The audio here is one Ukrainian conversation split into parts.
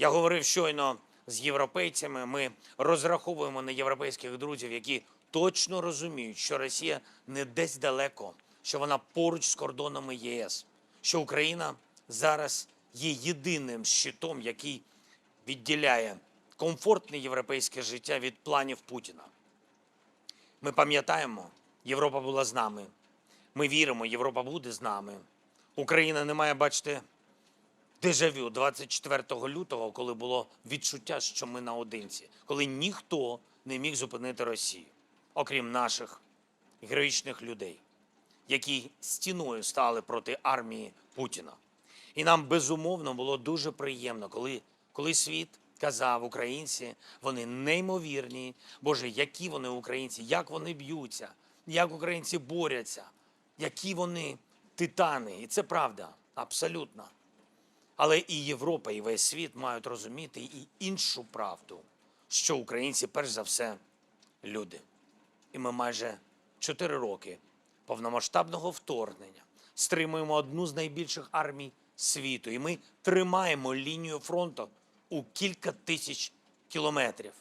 Я говорив щойно з європейцями. Ми розраховуємо на європейських друзів, які точно розуміють, що Росія не десь далеко, що вона поруч з кордонами ЄС, що Україна зараз є єдиним щитом, який відділяє комфортне європейське життя від планів Путіна. Ми пам'ятаємо, Європа була з нами. Ми віримо, Європа буде з нами. Україна не має, бачите, дежавю 24 лютого, коли було відчуття, що ми наодинці, коли ніхто не міг зупинити Росію, окрім наших героїчних людей, які стіною стали проти армії Путіна. І нам безумовно було дуже приємно, коли, коли світ казав українці, вони неймовірні. Боже, які вони українці, як вони б'ються, як українці борються, які вони титани. І це правда, абсолютно. Але і Європа, і весь світ мають розуміти і іншу правду, що українці, перш за все, люди. І ми майже чотири роки повномасштабного вторгнення стримуємо одну з найбільших армій світу. І ми тримаємо лінію фронту у кілька тисяч кілометрів.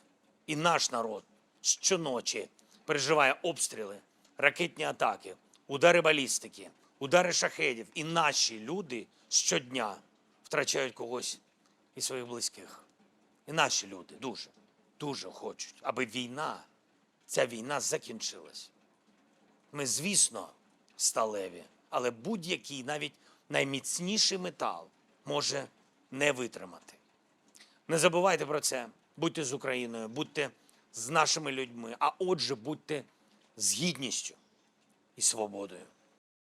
І наш народ щоночі переживає обстріли, ракетні атаки, удари балістики, удари шахедів. І наші люди щодня втрачають когось із своїх близьких. І наші люди дуже, дуже хочуть, аби війна, ця війна закінчилась. Ми, звісно, сталеві, але будь-який, навіть найміцніший метал може не витримати. Не забувайте про це. Будьте з Україною, будьте з нашими людьми, а отже, будьте з гідністю і свободою.